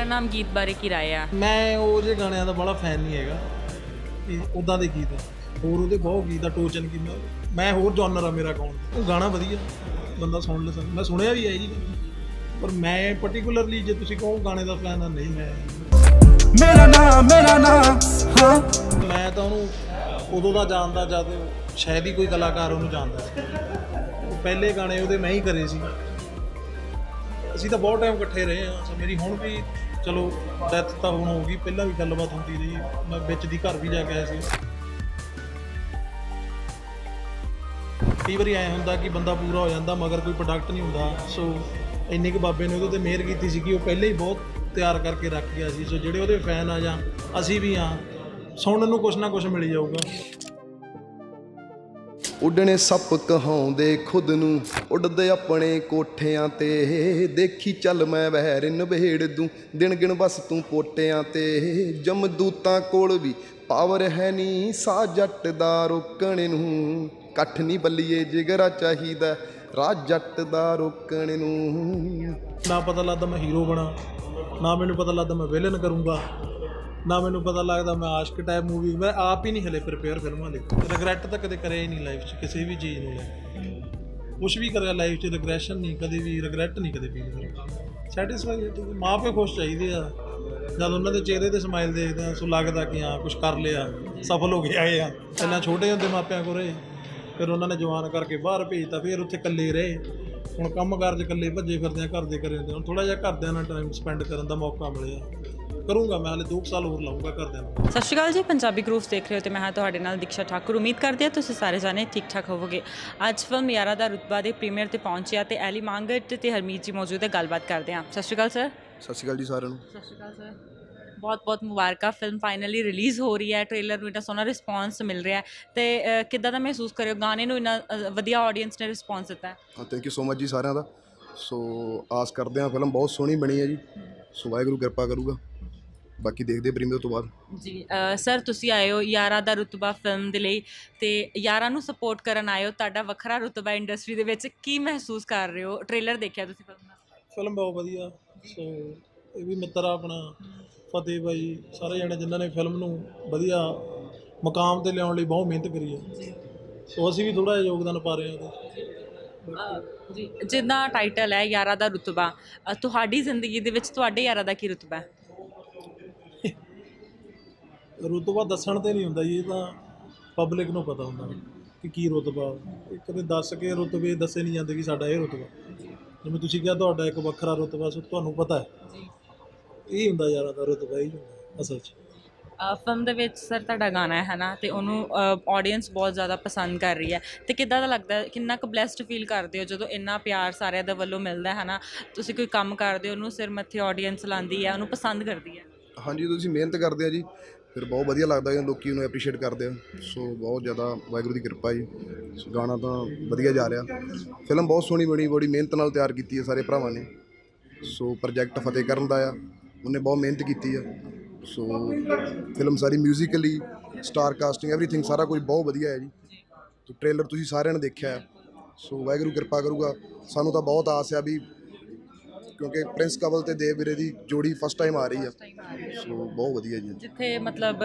ਮੇਰਾ ਨਾਮ ਗੀਤ ਬਾਰੇ ਕੀ ਰਾਏ ਆ ਮੈਂ ਉਹ ਜੇ ਗਾਣਿਆਂ ਦਾ ਬੜਾ ਫੈਨ ਨਹੀਂ ਹੈਗਾ। ਉਦਾਂ ਦੇ ਗੀਤ ਹੋਰ ਉਹਦੇ ਬਹੁਤ ਗੀਤ ਆ ਟੋਚਨ ਕੀ ਮੈਂ- ਮੈਂ ਹੋਰ ਜਨਰ ਆ ਮੇਰਾ ਗਾਉਣ। ਉਹ ਗਾਣਾ ਵਧੀਆ। ਬੰਦਾ ਸੁਣ ਲੈ ਸਕਦਾ। ਮੈਂ ਸੁਣਿਆ ਵੀ ਹੈ ਜੀ। ਪਰ ਮੈਂ ਪਾਰਟਿਕੂਲਰਲੀ ਜੇ ਤੁਸੀਂ ਕਹੋ ਗਾਣੇ ਦਾ ਫੈਨ ਆ ਨਹੀਂ ਮੈਂ। ਮੇਰਾ ਨਾਮ ਮੇਰਾ ਨਾਮ ਹਾਂ। ਮੈਂ ਤਾਂ ਉਹਨੂੰ ਉਦੋਂ ਦਾ ਜਾਣਦਾ ਜਦ ਸ਼ਾਇਦ ਹੀ ਕੋਈ ਕਲਾਕਾਰ ਉਹਨੂੰ ਜਾਣਦਾ ਸੀ। ਉਹ ਪਹਿਲੇ ਗਾਣੇ ਉਹਦੇ ਮੈਂ ਹੀ ਕਰੇ ਸੀ। ਅਸੀਂ ਤਾਂ ਬਹੁਤ ਟਾਈਮ ਇਕੱਠੇ ਰਹੇ ਹਾਂ। ਮੇਰੀ ਹੁਣ ਵੀ ਚਲੋ ਡੈਥ ਤਾਂ ਹੁਣ ਹੋ ਗਈ ਪਹਿਲਾਂ ਵੀ ਗੱਲਬਾਤ ਹੁੰਦੀ ਰਹੀ, ਮੈਂ ਵਿੱਚ ਦੀ ਘਰ ਵੀ ਜਾ ਕੇ ਆਇਆ ਸੀ। ਕਈ ਵਾਰੀ ਐ ਹੁੰਦਾ ਕਿ ਬੰਦਾ ਪੂਰਾ ਹੋ ਜਾਂਦਾ, ਮਗਰ ਕੋਈ ਪ੍ਰੋਡਕਟ ਨਹੀਂ ਹੁੰਦਾ। ਸੋ ਇੰਨੇ ਕੁ ਬਾਬੇ ਨੇ ਉਹਦੇ ਤੇ ਮਿਹਰ ਕੀਤੀ ਸੀ ਕਿ ਉਹ ਪਹਿਲੇ ਹੀ ਬਹੁਤ ਤਿਆਰ ਕਰਕੇ ਰੱਖ ਗਿਆ ਸੀ। ਸੋ ਜਿਹੜੇ ਉਹਦੇ ਫੈਨ ਆ ਜਾਂ ਅਸੀਂ ਵੀ ਆ ਸੁਣਨ ਨੂੰ ਕੁਛ ਨਾ ਕੁਛ ਮਿਲ ਜਾਊਗਾ। ਉੱਡਣੇ ਸੱਪ ਕਹਾਉਂਦੇ ਖੁਦ ਨੂੰ, ਉੱਡਦੇ ਆਪਣੇ ਕੋਠਿਆਂ ਤੇ। ਦੇਖੀ ਚੱਲ ਮੈਂ ਵਹਿਰ ਨਵੇੜ ਦੂੰ, ਦਿਨ ਗਿਣ ਬਸ ਤੂੰ ਪੋਟਿਆਂ ਤੇ। ਜਮਦੂਤਾਂ ਕੋਲ ਵੀ ਪਾਵਰ ਹੈ ਨਹੀਂ ਸਾ ਜੱਟ ਦਾ ਰੋਕਣ ਨੂੰ। ਕੱਠ ਨਹੀਂ ਬੱਲੀਏ ਜਿਗਰਾ ਚਾਹੀਦਾ ਰਾਜ ਜੱਟ ਦਾ ਰੋਕਣ ਨੂੰ। ਨਾ ਪਤਾ ਲੱਗਦਾ ਮੈਂ ਹੀਰੋ ਬਣਾ, ਨਾ ਮੈਨੂੰ ਪਤਾ ਲੱਗਦਾ ਮੈਂ ਵਿਲਨ ਕਰੂੰਗਾ। ਨਾ ਮੈਨੂੰ ਪਤਾ ਲੱਗਦਾ ਮੈਂ ਆਸ਼ਕ ਟਾਈਪ ਮੂਵੀ ਮੈਂ ਆਪ ਹੀ ਨਹੀਂ ਹਲੇ ਪ੍ਰਪੇਅਰ ਫਿਲਮਾਂ ਲਈ ਰਿਗਰੈਟ ਤਾਂ ਕਦੇ ਕਰਿਆ ਹੀ ਨਹੀਂ ਲਾਈਫ 'ਚ, ਕਿਸੇ ਵੀ ਚੀਜ਼ ਨੂੰ। ਲੈ ਕੁਛ ਵੀ ਕਰਿਆ ਲਾਈਫ 'ਚ ਰਿਗਰੈਸ਼ਨ ਨਹੀਂ, ਕਦੇ ਵੀ ਰਿਗਰੈਟ ਨਹੀਂ ਕਦੇ ਫੀਲ ਕਰਿਆ ਸੈਟੀਸਫਾਈ ਮਾਂ ਪਿਓ ਖੁਸ਼ ਚਾਹੀਦੇ ਆ। ਜਦ ਉਹਨਾਂ ਦੇ ਚਿਹਰੇ ਤੇ ਸਮਾਈਲ ਦੇਖਦੇ ਆ, ਸੋ ਲੱਗਦਾ ਕਿ ਹਾਂ ਕੁਝ ਕਰ ਲਿਆ, ਸਫਲ ਹੋ ਗਿਆ ਆਏ ਆ। ਪਹਿਲਾਂ ਛੋਟੇ ਹੁੰਦੇ ਮਾਪਿਆਂ ਕੋਲ ਰਹੇ, ਫਿਰ ਉਹਨਾਂ ਨੇ ਜਵਾਨ ਕਰਕੇ ਬਾਹਰ ਭੇਜਤਾ, ਫਿਰ ਉੱਥੇ ਇਕੱਲੇ ਰਹੇ। ਹੁਣ ਕੰਮ ਕਾਰਜ ਇਕੱਲੇ ਭੱਜੇ ਫਿਰਦੇ ਆ, ਘਰ ਦੇ ਕਰੇ ਹੁੰਦੇ ਹੁਣ ਥੋੜਾ ਜਿਹਾ ਘਰਦਿਆਂ ਨਾਲ ਟਾਈਮ ਸਪੈਂਡ ਕਰਨ ਦਾ ਮੌਕਾ ਮਿਲਿਆ। ਕਰੂੰਗਾ ਮੈਂ ਹਲੇ 2 ਸਾਲ ਹੋਰ ਲਾਉਂਗਾ ਘਰਦਿਆਂ ਨਾਲ ਸਤਿ ਸ਼੍ਰੀ ਅਕਾਲ ਜੀ ਪੰਜਾਬੀ ਗਰੂਪ ਦੇਖ ਰਹੇ ਹੋ ਤੇ ਮੈਂ ਹਾਂ ਤੁਹਾਡੇ ਨਾਲ ਦੀਕਸ਼ਾ ਠਾਕੁਰ। ਉਮੀਦ ਕਰਦੀ ਹਾਂ ਤੁਸੀਂ ਸਾਰੇ ਜਾਣੇ ਠੀਕ ਠਾਕ ਹੋਵੋਗੇ। ਅੱਜ ਫਿਲਮ ਯਾਰਾ ਦਾ ਰੁਤਬਾ ਦੇ ਪ੍ਰੀਮੀਅਰ ਤੇ ਪਹੁੰਚਿਆ ਤੇ ਐਲੀ ਮੰਗਟ ਤੇ ਹਰਮੀਤ ਜੀ ਮੌਜੂਦ ਹੈ ਗੱਲਬਾਤ ਕਰਦੇ ਹਾਂ। ਸਤਿ ਸ਼੍ਰੀ ਅਕਾਲ ਸਰ ਸਤਿ ਸ਼੍ਰੀ ਅਕਾਲ ਜੀ ਸਾਰਿਆਂ ਨੂੰ। ਸਤਿ ਸ਼੍ਰੀ ਅਕਾਲ ਸਰ ਬਹੁਤ ਬਹੁਤ ਮੁਬਾਰਕਾਂ ਫਿਲਮ ਫਾਈਨਲੀ ਰਿਲੀਜ਼ ਹੋ ਰਹੀ ਹੈ ਟ੍ਰੇਲਰ ਨੂੰ ਇੰਨਾ ਸੋਹਣਾ ਰਿਸਪਾਂਸ ਮਿਲ ਰਿਹਾ ਹੈ। ਤੇ ਕਿੱਦਾਂ ਦਾ ਮਹਿਸੂਸ ਕਰਿਓ? ਗਾਣੇ ਨੂੰ ਇੰਨਾ ਵਧੀਆ ਆਡੀਅנס ਨੇ ਰਿਸਪਾਂਸ ਦਿੱਤਾ ਹਾਂ। ਥੈਂਕ ਯੂ ਸੋ ਮਚ ਜੀ ਸਾਰਿਆਂ ਦਾ। ਸੋ ਆਸ ਕਰਦੇ ਹਾਂ ਫਿਲਮ ਬਹੁਤ ਸੋਹਣੀ ਬਣੀ ਹੈ ਜੀ। ਸੋ ਵਾਹਿਗੁਰੂ ਕਿਰਪਾ ਕਰੂਗਾ। ਬਾਕੀ ਦੇਖਦੇ ਪ੍ਰੀਮੀਅਰ ਤੋਂ ਬਾਅਦ। ਜੀ ਸਰ ਤੁਸੀਂ ਆਏ ਹੋ ਯਾਰਾ ਦਾ ਰੁਤਬਾ ਫਿਲਮ ਦੇ ਲਈ ਤੇ ਯਾਰਾ ਨੂੰ ਸਪੋਰਟ ਕਰਨ ਆਏ ਹੋ ਤੁਹਾਡਾ ਵੱਖਰਾ ਰੁਤਬਾ ਇੰਡਸਟਰੀ ਦੇ ਵਿੱਚ ਕੀ ਮਹਿਸੂਸ ਕਰ ਰਹੇ ਹੋ? ਟ੍ਰੇਲਰ ਦੇਖਿਆ ਤੁਸੀਂ ਫਿਲਮ ਦਾ? ਫਿਲਮ ਬਹੁਤ ਵਧੀਆ। ਸੋ ਇਹ ਵੀ ਮਿੱਤਰ ਆ ਆਪਣਾ ਫਤਿਹ ਬਾਈ ਸਾਰੇ ਜਣੇ ਜਿਨ੍ਹਾਂ ਨੇ ਫਿਲਮ ਨੂੰ ਵਧੀਆ ਮੁਕਾਮ ਤੇ ਲਿਆਉਣ ਲਈ ਬਹੁਤ ਮਿਹਨਤ ਕਰੀ ਹੈ। ਸੋ ਅਸੀਂ ਵੀ ਥੋੜਾ ਜਿਹਾ ਯੋਗਦਾਨ ਪਾ ਰਹੇ ਹਾਂ ਉਹਦੇ ਜੀ ਜਿੱਦਾਂ ਟਾਈਟਲ ਹੈ ਯਾਰਾ ਦਾ ਰੁਤਬਾ ਤੁਹਾਡੀ ਜ਼ਿੰਦਗੀ ਦੇ ਵਿੱਚ ਤੁਹਾਡੇ ਯਾਰਾ ਦਾ ਕੀ ਰੁਤਬਾ ਹੈ? ਰੁਤਬਾ ਦੱਸਣ ਤੇ ਨਹੀਂ ਹੁੰਦਾ ਜੀ ਤਾਂ ਪਬਲਿਕ ਨੂੰ ਪਤਾ ਹੁੰਦਾ ਕਿ ਕੀ ਰੁਤਬਾ। ਇੱਕ ਤੇ ਦੱਸ ਕੇ ਰੁਤਬੇ ਦੱਸੇ ਨਹੀਂ ਜਾਂਦੇ ਕਿ ਸਾਡਾ ਇਹ ਰੁਤਬਾ। ਜਿਵੇਂ ਤੁਸੀਂ ਕਿਹਾ ਤੁਹਾਡਾ ਇੱਕ ਵੱਖਰਾ ਰੁਤਬਾ ਸੋ ਤੁਹਾਨੂੰ ਪਤਾ ਹੈ। ਇਹ ਹੁੰਦਾ ਯਾਰਾ ਦਾ ਰੁਤਬਾ ਹੀ ਅਸਲ 'ਚ। ਫਿਲਮ ਦੇ ਵਿੱਚ ਸਰ ਤੁਹਾਡਾ ਗਾਣਾ ਹੈ ਨਾ ਤੇ ਉਹਨੂੰ ਆਡੀਅנס ਬਹੁਤ ਜ਼ਿਆਦਾ ਪਸੰਦ ਕਰ ਰਹੀ ਹੈ। ਤੇ ਕਿੱਦਾਂ ਦਾ ਲੱਗਦਾ ਕਿੰਨਾ ਕੁ ਬlesed ਫੀਲ ਕਰਦੇ ਹੋ ਜਦੋਂ ਇੰਨਾ ਪਿਆਰ ਸਾਰਿਆਂ ਦੇ ਵੱਲੋਂ ਮਿਲਦਾ ਹੈ ਨਾ ਤੁਸੀਂ ਕੋਈ ਕੰਮ ਕਰਦੇ ਹੋ ਉਹਨੂੰ ਸਿਰ ਮੱਥੇ ਆਡੀਅנס ਲਾਂਦੀ ਹੈ ਉਹਨੂੰ ਪਸੰਦ ਕਰਦੀ ਹੈ? ਹਾਂਜੀ ਤੁਸੀਂ ਮਿਹਨਤ ਕਰਦੇ ਆ ਜੀ। ਫਿਰ ਬਹੁਤ ਵਧੀਆ ਲੱਗਦਾ ਜਦੋਂ ਲੋਕੀ ਨੂੰ ਐਪਰੀਸ਼ੀਏਟ ਕਰਦੇ ਆ। ਸੋ ਬਹੁਤ ਜ਼ਿਆਦਾ ਵਾਹਿਗੁਰੂ ਦੀ ਕਿਰਪਾ ਜੀ। ਸੋ ਗਾਣਾ ਤਾਂ ਵਧੀਆ ਜਾ ਰਿਹਾ। ਫਿਲਮ ਬਹੁਤ ਸੋਹਣੀ ਬਣੀ, ਬੜੀ ਮਿਹਨਤ ਨਾਲ ਤਿਆਰ ਕੀਤੀ ਹੈ ਸਾਰੇ ਭਰਾਵਾਂ ਨੇ। ਸੋ ਪ੍ਰੋਜੈਕਟ ਫਤਿਹ ਕਰਨ ਦਾ ਆ। ਉਹਨੇ ਬਹੁਤ ਮਿਹਨਤ ਕੀਤੀ ਆ। ਸੋ ਫਿਲਮ ਸਾਰੀ ਮਿਊਜ਼ੀਕਲੀ ਸਟਾਰ ਕਾਸਟਿੰਗ ਐਵਰੀਥਿੰਗ ਸਾਰਾ ਕੁਝ ਬਹੁਤ ਵਧੀਆ ਹੈ ਜੀ। ਤੇ ਟ੍ਰੇਲਰ ਤੁਸੀਂ ਸਾਰਿਆਂ ਨੇ ਦੇਖਿਆ ਹੈ ਸੋ ਵਾਹਿਗੁਰੂ ਕਿਰਪਾ ਕਰੂਗਾ। ਸਾਨੂੰ ਤਾਂ ਬਹੁਤ ਆਸ ਆ ਵੀ ਕਿਉਂਕਿ ਪ੍ਰਿੰਸ ਕਵਲ ਤੇ ਦੇਵ ਵੀਰੇ ਦੀ ਜੋੜੀ ਫਸਟ ਟਾਈਮ ਆ ਰਹੀ ਆ। ਸੋ ਬਹੁਤ ਵਧੀਆ ਜੀ। ਜਿੱਥੇ ਮਤਲਬ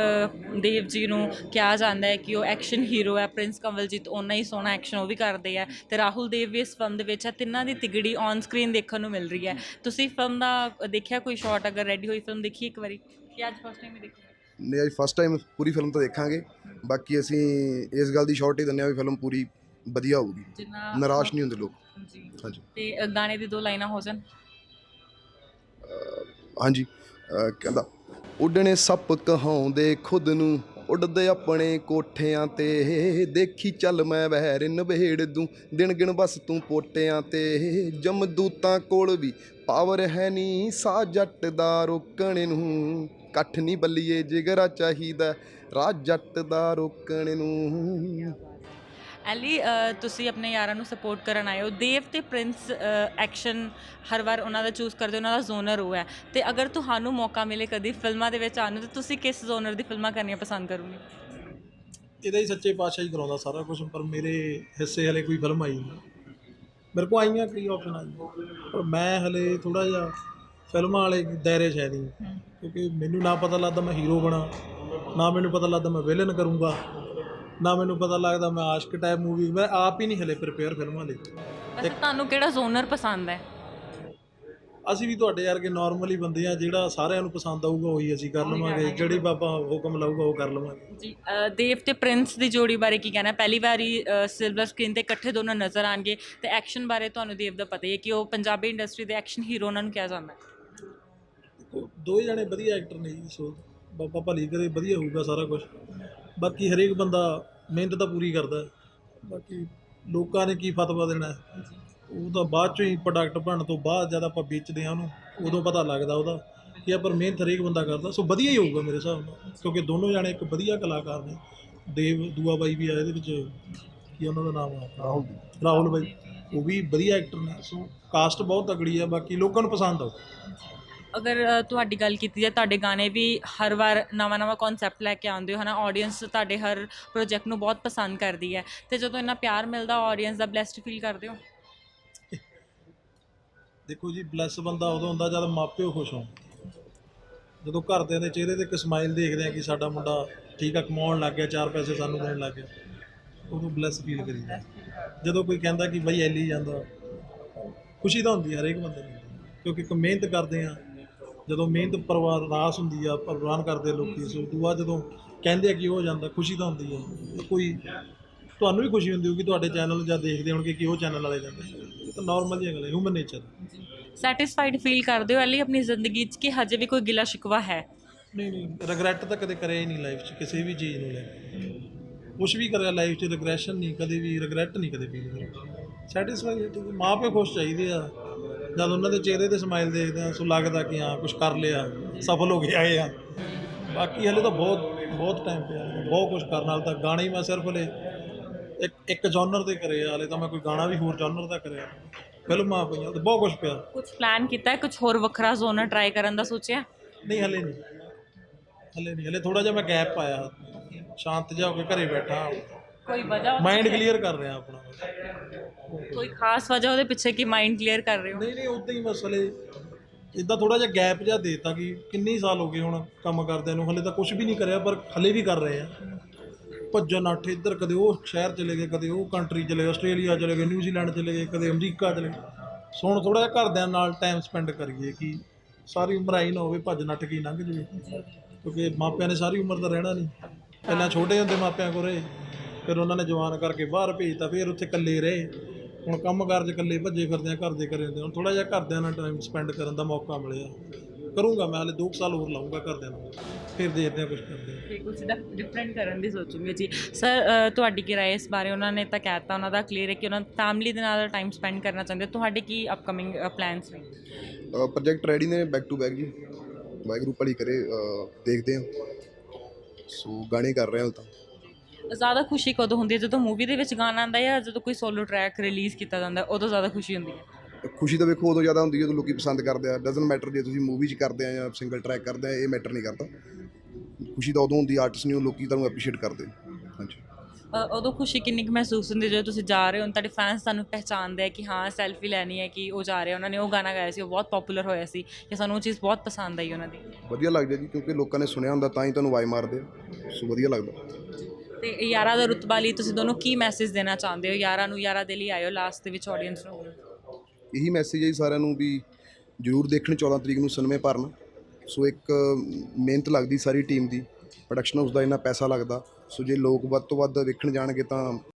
ਦੇਵ ਜੀ ਨੂੰ ਕਿਹਾ ਜਾਂਦਾ ਹੈ ਕਿ ਉਹ ਐਕਸ਼ਨ ਹੀਰੋ ਹੈ ਪ੍ਰਿੰਸ ਕੰਵਲਜੀਤ ਉਹਨਾਂ ਹੀ ਸੋਹਣਾ ਐਕਸ਼ਨ ਉਹ ਵੀ ਕਰਦੇ ਆ। ਤੇ ਰਾਹੁਲ ਦੇਵ ਵੀ ਇਸ ਫਿਲਮ ਦੇ ਵਿੱਚ ਹੈ ਤਿੰਨਾਂ ਦੀ ਤਿਗੜੀ ਔਨ ਸਕਰੀਨ ਦੇਖਣ ਨੂੰ ਮਿਲ ਰਹੀ ਹੈ। ਤੁਸੀਂ ਫਿਲਮ ਦਾ ਦੇਖਿਆ ਕੋਈ ਸ਼ਾਟ ਅਗਰ ਰੈਡੀ ਹੋਈ ਫਿਲਮ ਦੇਖੀ ਇੱਕ ਵਾਰੀ? ਕਿ ਅੱਜ ਫਸਟ ਟਾਈਮ ਹੀ ਦੇਖੀ? ਨੇ ਅੱਜ ਫਸਟ ਟਾਈਮ ਪੂਰੀ ਫਿਲਮ ਤਾਂ ਦੇਖਾਂਗੇ। ਬਾਕੀ ਅਸੀਂ ਇਸ ਗੱਲ ਦੀ ਸ਼ੋਰਟੀ ਹਾਂ ਵੀ ਫਿਲਮ ਪੂਰੀ ਵਧੀਆ ਹੋਊਗੀ। ਨਿਰਾਸ਼ ਨਹੀਂ ਹੁੰਦੇ ਲੋਕ। ਜੀ। ਹਾਂਜੀ। ਤੇ ਗਾਣੇ ਦੀ ਦੋ ਲਾਈਨਾਂ ਹੋ ਜਾਣ। ਹਾਂਜੀ ਕਹਿੰਦਾ, ਉੱਡਣੇ ਸੱਪ ਕਹਾਉਂਦੇ ਖੁਦ ਨੂੰ, ਉੱਡਦੇ ਆਪਣੇ ਕੋਠਿਆਂ ਤੇ। ਦੇਖੀ ਚੱਲ ਮੈਂ ਵਹਿਰ ਨਵੇੜ ਦੂੰ, ਦਿਨ ਗਿਣ ਬਸ ਤੂੰ ਪੋਟਿਆਂ ਤੇ। ਜਮਦੂਤਾਂ ਕੋਲ ਵੀ ਪਾਵਰ ਹੈ ਨਹੀਂ ਸਾ ਜੱਟ ਦਾ ਰੋਕਣ ਨੂੰ। ਕੱਠ ਨਹੀਂ ਬੱਲੀਏ, ਜਿਗਰਾ ਚਾਹੀਦਾ ਰਾਜ ਜੱਟ ਦਾ ਰੋਕਣ ਨੂੰ। ਐਲੀ ਤੁਸੀਂ ਆਪਣੇ ਯਾਰਾਂ ਨੂੰ ਸਪੋਰਟ ਕਰਨ ਆਏ ਹੋ। ਦੇਵ ਤੇ ਪ੍ਰਿੰਸ ਐਕਸ਼ਨ ਹਰ ਵਾਰ ਉਹਨਾਂ ਦਾ ਚੂਜ਼ ਕਰਦੇ ਉਹਨਾਂ ਦਾ ਜ਼ੋਨਰ ਉਹ ਹੈ। ਤੇ ਅਗਰ ਤੁਹਾਨੂੰ ਮੌਕਾ ਮਿਲੇ ਕਦੀ ਫਿਲਮਾਂ ਦੇ ਵਿੱਚ ਆਉਣ ਨੂੰ ਤੇ ਤੁਸੀਂ ਕਿਸ ਜ਼ੋਨਰ ਦੀ ਫਿਲਮਾਂ ਕਰਨੀਆਂ ਪਸੰਦ ਕਰੋਗੇ? ਇਹਦਾ ਹੀ ਸੱਚੇ ਪਾਤਸ਼ਾਹ ਹੀ ਕਰਾਉਂਦਾ ਸਾਰਾ ਕੁਝ ਪਰ ਮੇਰੇ ਹਿੱਸੇ ਹਲੇ ਕੋਈ ਫਿਲਮ ਆਈ ਨਹੀਂ। ਮੇਰੇ ਕੋ ਆਈਆਂ ਕਈ ਆਪਸ਼ਨ ਆਈ ਪਰ ਮੈਂ ਹਲੇ ਥੋੜਾ ਜਿਹਾ ਫਿਲਮਾਂ ਵਾਲੇ ਦਾਇਰੇ 'ਚ ਹੈ ਨਹੀਂ। ਕਿਉਂਕਿ ਮੈਨੂੰ ਨਾ ਪਤਾ ਲੱਗਦਾ ਮੈਂ ਹੀਰੋ ਬਣਾ ਨਾ ਮੈਨੂੰ ਪਤਾ ਲੱਗਦਾ ਮੈਂ ਵਿਲਨ ਕਰੂੰਗਾ। ਨਾ ਮੈਨੂੰ ਪਤਾ ਲੱਗਦਾ ਮੈਂ ਆਸ਼ਕ ਟਾਈਪ ਮੂਵੀ ਮੈਂ ਆਪ ਹੀ ਨਹੀਂ ਹਲੇ ਪ੍ਰਿਪੇਅਰ ਫਿਲਮਾਂ ਲਈ ਵੈਸੇ ਤੁਹਾਨੂੰ ਕਿਹੜਾ ਜ਼ੋਨਰ ਪਸੰਦ ਹੈ? ਅਸੀਂ ਵੀ ਤੁਹਾਡੇ ਵਰਗੇ ਨਾਰਮਲੀ ਬੰਦੇ ਆ ਜਿਹੜਾ ਸਾਰਿਆਂ ਨੂੰ ਪਸੰਦ ਆਊਗਾ ਉਹੀ ਅਸੀਂ ਕਰ ਲਵਾਂਗੇ ਜਿਹੜੀ ਬਾਬਾ ਹੁਕਮ ਲਾਊਗਾ ਉਹ ਕਰ ਲਵਾਂਗੇ। ਜੀ ਅ, ਦੇਵ ਤੇ ਪ੍ਰਿੰਸ ਦੀ ਜੋੜੀ ਬਾਰੇ ਕੀ ਕਹਿਣਾ? ਪਹਿਲੀ ਵਾਰੀ ਸਿਲਵਰ ਸਕਰੀਨ ਤੇ ਇਕੱਠੇ ਦੋਨੋਂ ਨਜ਼ਰ ਆਣਗੇ ਤੇ ਐਕਸ਼ਨ ਬਾਰੇ ਤੁਹਾਨੂੰ ਦੇਵ ਦਾ ਪਤਾ ਹੀ ਹੈ ਕਿ ਉਹ ਪੰਜਾਬੀ ਇੰਡਸਟਰੀ ਦੇ ਐਕਸ਼ਨ ਹੀਰੋ ਉਹਨਾਂ ਨੂੰ ਕਿਹਾ ਜਾਂਦਾ ਹੈ। ਦੇਖੋ, ਦੋਵੇਂ ਜਣੇ ਵਧੀਆ ਐਕਟਰ ਨੇ ਜੀ ਸੋ ਬਾਬਾ ਭਲੀ ਕਰੇ ਵਧੀਆ ਹੋਊਗਾ ਸਾਰਾ ਕੁਝ ਬਾਕੀ ਹਰੇਕ ਬੰਦਾ ਮਿਹਨਤ ਤਾਂ ਪੂਰੀ ਕਰਦਾ ਹੈ। ਬਾਕੀ ਲੋਕਾਂ ਨੇ ਕੀ ਫਤਵਾ ਦੇਣਾ ਹੈ। ਉਹ ਤਾਂ ਬਾਅਦ ਚੋਂ ਹੀ ਪ੍ਰੋਡਕਟ ਬਣਨ ਤੋਂ ਬਾਅਦ ਜਦ ਆਪਾਂ ਵੇਚਦੇ ਹਾਂ ਉਹਨੂੰ ਉਦੋਂ ਪਤਾ ਲੱਗਦਾ ਉਹਦਾ ਕਿ ਆ ਪਰ ਮਿਹਨਤ ਹਰੇਕ ਬੰਦਾ ਕਰਦਾ। ਸੋ ਵਧੀਆ ਹੀ ਹੋਊਗਾ ਮੇਰੇ ਹਿਸਾਬ ਨਾਲ ਕਿਉਂਕਿ ਦੋਨੋਂ ਜਾਣੇ ਇੱਕ ਵਧੀਆ ਕਲਾਕਾਰ ਨੇ। ਦੇਵ ਦੂਆ ਬਾਈ ਵੀ ਆ ਇਹਦੇ ਵਿੱਚ ਕੀ ਉਹਨਾਂ ਦਾ ਨਾਮ ਆ? ਰਾਹੁਲ ਰਾਹੁਲ ਬਾਈ। ਉਹ ਵੀ ਵਧੀਆ ਐਕਟਰ ਨੇ। ਸੋ ਕਾਸਟ ਬਹੁਤ ਤਗੜੀ ਆ ਬਾਕੀ ਲੋਕਾਂ ਨੂੰ ਪਸੰਦ ਆਊ ਅਗਰ ਤੁਹਾਡੀ ਗੱਲ ਕੀਤੀ ਜਾਏ, ਤੁਹਾਡੇ ਗਾਣੇ ਵੀ ਹਰ ਵਾਰ ਨਵਾਂ ਨਵਾਂ ਕਨਸੈਪਟ ਲੈ ਕੇ ਆਉਂਦੇ ਹੋ, ਹਨਾ? ਆਡੀਅנס ਤੁਹਾਡੇ ਹਰ ਪ੍ਰੋਜੈਕਟ ਨੂੰ ਬਹੁਤ ਪਸੰਦ ਕਰਦੀ ਹੈ। ਤੇ ਜਦੋਂ ਇੰਨਾ ਪਿਆਰ ਮਿਲਦਾ ਆਡੀਅנס ਦਾ ਬlesed ਫੀਲ ਕਰਦੇ ਹੋ? ਦੇਖੋ ਜੀ ਬਲੈਸ ਬੰਦਾ ਉਦੋਂ ਹੁੰਦਾ ਜਦ ਮਾਪਿਓ ਖੁਸ਼ ਹੋਣ। ਜਦੋਂ ਘਰਦਿਆਂ ਦੇ ਚਿਹਰੇ ਤੇ ਇੱਕ ਸਮਾਈਲ ਦੇਖਦੇ ਆ ਕਿ ਸਾਡਾ ਮੁੰਡਾ ਠੀਕ ਆ, ਕਮਾਉਣ ਲੱਗ ਗਿਆ, ਚਾਰ ਪੈਸੇ ਸਾਨੂੰ ਦੇਣ ਲੱਗ ਗਿਆ ਉਹਨੂੰ ਬਲੈਸ ਫੀਲ ਕਰੀਦਾ ਜਦੋਂ। ਕੋਈ ਕਹਿੰਦਾ ਕਿ ਬਈ ਐਲੀ ਜਾਂਦਾ, ਖੁਸ਼ੀ ਤਾਂ ਹੁੰਦੀ ਆ ਹਰੇਕ ਬੰਦੇ ਨੂੰ ਕਿਉਂਕਿ ਇੱਕ ਮਿਹਨਤ ਕਰਦੇ ਆ ਜਦੋਂ ਮਿਹਨਤ ਪਰਿਵਾਰ ਰਾਸ ਹੁੰਦੀ ਆ ਪ੍ਰਵਾਨ ਕਰਦੇ ਲੋਕੀ ਸੋ ਦੁਆ ਜਦੋਂ ਕਹਿੰਦੇ ਆ ਕਿ ਉਹ ਜਾਂਦਾ ਖੁਸ਼ੀ ਤਾਂ ਹੁੰਦੀ ਆ। ਕੋਈ ਤੁਹਾਨੂੰ ਵੀ ਖੁਸ਼ੀ ਹੁੰਦੀ ਹੋਊਗੀ ਤੁਹਾਡੇ ਚੈਨਲ ਜਾਂ ਦੇਖਦੇ ਹੋਣਗੇ ਕਿ ਉਹ ਚੈਨਲ ਵਾਲੇ ਜਾਂਦੇ ਇਹ ਤਾਂ ਨਾਰਮਲ ਜਿਹੀ ਗੱਲ ਹੈ ਹਿਊਮਨ ਨੇਚਰ ਸੈਟੀਸਫਾਈਡ ਫੀਲ ਕਰਦੇ ਹੋ ਅਲੀ ਆਪਣੀ ਜ਼ਿੰਦਗੀ 'ਚ ਕਿ ਹਜੇ ਵੀ ਕੋਈ ਗਿਲਾ ਸ਼ਿਕਵਾ ਹੈ? ਨਹੀਂ ਨਹੀਂ ਰਿਗਰੈਟ ਤਾਂ ਕਦੇ ਕਰਿਆ ਹੀ ਨਹੀਂ ਲਾਈਫ 'ਚ ਕਿਸੇ ਵੀ ਚੀਜ਼ ਨੂੰ ਲੈ ਕੇ। ਕੁਝ ਵੀ ਕਰਿਆ ਲਾਈਫ 'ਚ ਰਿਗਰੈਸ਼ਨ ਨਹੀਂ ਕਦੇ ਵੀ ਰਿਗਰੈਟ ਨਹੀਂ ਕਦੇ ਫੀਲ ਕਰਿਆ ਸੈਟੀਸਫਾਈ ਮਾਂ ਪਿਓ ਖੁਸ਼ ਚਾਹੀਦੇ ਆ। ਜਦ ਉਹਨਾਂ ਦੇ ਚਿਹਰੇ ਤੇ ਸਮਾਈਲ ਦੇਖਦੇ ਆ ਸੋ ਲੱਗਦਾ ਕਿ ਹਾਂ ਕੁਝ ਕਰ ਲਿਆ ਸਫਲ ਹੋ ਕੇ ਆਏ ਆ ਬਾਕੀ ਹਲੇ ਤਾਂ ਬਹੁਤ ਬਹੁਤ ਟਾਈਮ ਪਿਆ ਬਹੁਤ ਕੁਝ ਕਰਨ ਵਾਲਾ ਤਾਂ ਗਾਣੇ ਹੀ ਮੈਂ ਸਿਰਫ ਹਲੇ ਇੱਕ ਇੱਕ ਜਨਰ ਤੇ ਕਰੇ ਆ, ਹਲੇ ਤਾਂ ਮੈਂ ਕੋਈ ਗਾਣਾ ਵੀ ਹੋਰ ਜਨਰ ਦਾ ਕਰਿਆ। ਫਿਲਮਾਂ ਪਈਆਂ ਤੇ ਬਹੁਤ ਕੁਝ ਪਿਆ। ਕੁਝ ਪਲਾਨ ਕੀਤਾ ਹੈ ਕੁਝ ਹੋਰ ਵੱਖਰਾ ਜ਼ੋਨਰ ਟਰਾਈ ਕਰਨ ਦਾ ਸੋਚਿਆ? ਨਹੀਂ ਹਲੇ ਨਹੀਂ। ਹਲੇ ਨਹੀਂ ਹਲੇ ਥੋੜਾ ਜਿਹਾ ਮੈਂ ਗੈਪ ਪਾਇਆ। ਸ਼ਾਂਤ ਜਿਹਾ ਹੋ ਕੇ ਘਰੇ ਬੈਠਾ। ਕੋਈ ਵਜ੍ਹਾ ਮਾਈਂਡ ਕਲੀਅਰ ਕਰ ਰਿਹਾ ਆਪਣਾ। ਕੋਈ ਖਾਸ ਵਜ੍ਹਾ ਉਹਦੇ ਪਿੱਛੇ ਕਿ ਮਾਈਂਡ ਕਲੀਅਰ ਕਰ ਰਹੇ ਹੋ? ਨਹੀਂ ਨਹੀਂ ਉਦਾਂ ਹੀ ਬਸ ਹਲੇ ਇਦਾਂ ਥੋੜਾ ਜਿਹਾ ਗੈਪ ਜਿਹਾ ਦੇਤਾ ਕਿ ਕਿੰਨੇ ਸਾਲ ਹੋ ਗਏ ਹੁਣ ਕੰਮ ਕਰਦਿਆਂ ਨੂੰ ਹਲੇ ਤਾਂ ਕੁਝ ਵੀ ਨਹੀਂ ਕਰਿਆ ਪਰ ਹਲੇ ਵੀ ਕਰ ਰਹੇ ਆ। ਭੱਜਣ ਨੱਠ ਇੱਧਰ ਕਦੇ ਉਹ ਸ਼ਹਿਰ ਚਲੇ ਗਏ ਕਦੇ ਉਹ ਕੰਟਰੀ ਚਲੇ ਗਏ ਆਸਟ੍ਰੇਲੀਆ ਚਲੇ ਗਏ ਨਿਊਜ਼ੀਲੈਂਡ ਚਲੇ ਗਏ ਕਦੇ ਅਮਰੀਕਾ ਚਲੇ ਗਏ। ਸੋ ਹੁਣ ਥੋੜਾ ਜਿਹਾ ਘਰਦਿਆਂ ਨਾਲ ਟਾਈਮ ਸਪੈਂਡ ਕਰੀਏ ਕਿ ਸਾਰੀ ਉਮਰ ਆਈ ਨਾ ਹੋਵੇ ਭੱਜ ਨੱਠ ਕੇ ਹੀ ਲੰਘ ਜਾਵੇ। ਕਿਉਂਕਿ ਮਾਪਿਆਂ ਨੇ ਸਾਰੀ ਉਮਰ ਤਾਂ ਰਹਿਣਾ ਨਹੀਂ। ਪਹਿਲਾਂ ਛੋਟੇ ਹੁੰਦੇ ਮਾਪਿਆਂ ਕੋਲ ਫਿਰ ਉਹਨਾਂ ਨੇ ਜਵਾਨ ਕਰਕੇ ਬਾਹਰ ਭੇਜਤਾ ਫਿਰ ਉੱਥੇ ਇਕੱਲੇ ਰਹੇ। ਹੁਣ ਕੰਮ ਕਾਰ 'ਚ ਇਕੱਲੇ ਭੱਜੇ ਫਿਰਦੇ ਆ ਘਰ ਦੇ ਕਰੇ ਹੁੰਦੇ ਹੁਣ ਥੋੜਾ ਜਿਹਾ ਘਰਦਿਆਂ ਨਾਲ ਟਾਈਮ ਸਪੈਂਡ ਕਰਨ ਦਾ ਮੌਕਾ ਮਿਲਿਆ। ਕਰੂੰਗਾ ਮੈਂ ਹਾਲੇ 2 ਸਾਲ ਹੋਰ ਲਾਉਂਗਾ ਘਰਦਿਆਂ ਨਾਲ ਫਿਰ ਦੇਖਦੇ ਆ ਕੁਝ ਕਰਦੇ ਆ। ਕੁਝ ਡਿਫਰੈਂਟ ਕਰਨ ਦੀ ਸੋਚੂਗੇ ਜੀ। ਸਰ ਤੁਹਾਡੀ ਕੀ ਰਾਏ ਇਸ ਬਾਰੇ ਉਹਨਾਂ ਨੇ ਤਾਂ ਕਹਿਤਾ ਉਹਨਾਂ ਦਾ ਕਲੀਅਰ ਹੈ ਕਿ ਉਹਨਾਂ ਫੈਮਿਲੀ ਦੇ ਨਾਲ ਟਾਈਮ ਸਪੈਂਡ ਕਰਨਾ ਚਾਹੁੰਦੇ ਤੁਹਾਡੇ ਕੀ ਅਪਕਮਿੰਗ ਪਲਾਨਸ ਨੇ? ਪ੍ਰੋਜੈਕਟ ਰੈਡੀ ਨੇ ਬੈਕ ਟੂ ਬੈਕ ਜੀ। ਵਾਹਿਗੁਰੂ ਭਲੀ ਕਰੇ ਅ, ਦੇਖਦੇ ਹਾਂ। ਸੋ ਗਾਣੇ ਕਰ ਰਹੇ ਹਾਂ ਹਾਲੇ ਤਾਂ। ਜ਼ਿਆਦਾ ਖੁਸ਼ੀ ਕਦੋਂ ਹੁੰਦੀ ਹੈ? ਜਦੋਂ ਮੂਵੀ ਦੇ ਵਿੱਚ ਗਾਣਾ ਆਉਂਦਾ ਹੈ ਜਾਂ ਜਦੋਂ ਕੋਈ ਸੋਲੋ ਟਰੈਕ ਰਿਲੀਜ਼ ਕੀਤਾ ਜਾਂਦਾ ਹੈ, ਉਦੋਂ ਜ਼ਿਆਦਾ ਖੁਸ਼ੀ ਹੁੰਦੀ ਹੈ? ਖੁਸ਼ੀ ਤਾਂ ਵੇਖੋ ਉਦੋਂ ਜ਼ਿਆਦਾ ਹੁੰਦੀ ਹੈ ਜਦੋਂ ਲੋਕੀ ਪਸੰਦ ਕਰਦੇ ਆ। ਡਸਨਟ ਮੈਟਰ ਜੇ ਤੁਸੀਂ ਮੂਵੀ 'ਚ ਕਰਦੇ ਆ ਜਾਂ ਸਿੰਗਲ ਟਰੈਕ ਕਰਦੇ ਆ ਇਹ ਮੈਟਰ ਨਹੀਂ ਕਰਦਾ। ਖੁਸ਼ੀ ਤਾਂ ਉਦੋਂ ਹੁੰਦੀ ਆਰਟਿਸਟ ਨੂੰ ਲੋਕੀ ਤੁਹਾਨੂੰ ਐਪਰੀਸ਼ੀਏਟ ਕਰਦੇ। ਹਾਂਜੀ। ਅ, ਉਦੋਂ ਖੁਸ਼ੀ ਕਿੰਨੀ ਕੁ ਮਹਿਸੂਸ ਹੁੰਦੀ ਹੈ ਜਦੋਂ ਤੁਸੀਂ ਜਾ ਰਹੇ ਹੋ? ਤੁਹਾਡੇ ਫੈਨਸ ਤੁਹਾਨੂੰ ਪਹਿਚਾਣਦੇ ਆ ਕਿ ਹਾਂ ਸੈਲਫੀ ਲੈਣੀ ਹੈ ਕਿ ਉਹ ਜਾ ਰਹੇ ਆ, ਉਹਨਾਂ ਨੇ ਉਹ ਗਾਣਾ ਗਾਇਆ ਸੀ ਉਹ ਬਹੁਤ ਪਪੂਲਰ ਹੋਇਆ ਸੀ ਕਿ ਸਾਨੂੰ ਉਹ ਚੀਜ਼ ਬਹੁਤ ਪਸੰਦ ਆਈ ਉਹਨਾਂ ਦੀ? ਵਧੀਆ ਲੱਗਦਾ ਜੀ ਕਿਉਂਕਿ ਲੋਕਾਂ ਨੇ ਸੁਣਿਆ ਹੁੰਦਾ ਤਾਂ ਹੀ ਤੁਹਾਨੂੰ ਵਾਈ ਮਾਰਦੇ ਆ। ਸੋ ਵਧੀਆ ਲੱਗਦਾ। ਤੇ ਯਾਰਾ ਦਾ ਰੁਤਬਾ ਲਈ ਤੁਸੀਂ ਦੋਨੋਂ ਕੀ ਮੈਸੇਜ ਦੇਣਾ ਚਾਹੁੰਦੇ ਹੋ? ਯਾਰਾ ਨੂੰ ਯਾਰਾ ਦੇ ਲਈ ਆਇਓ ਲਾਸਟ ਦੇ ਵਿੱਚ ਆਡੀਅנס ਨੂੰ। ਇਹੀ ਮੈਸੇਜ ਹੈ ਜੀ ਸਾਰਿਆਂ ਨੂੰ ਵੀ ਜਰੂਰ ਦੇਖਣ 14 ਤਰੀਕ ਨੂੰ ਸਿਨੇਮੇ ਭਰਨ। ਸੋ ਇੱਕ ਮਿਹਨਤ ਲੱਗਦੀ ਸਾਰੀ ਟੀਮ ਦੀ। ਪ੍ਰੋਡਕਸ਼ਨ ਹਾਊਸ ਦਾ ਇੰਨਾ ਪੈਸਾ ਲੱਗਦਾ। ਸੋ ਜੇ ਲੋਕ ਵੱਧ ਤੋਂ ਵੱਧ ਵੇਖਣ ਜਾਣਗੇ ਤਾਂ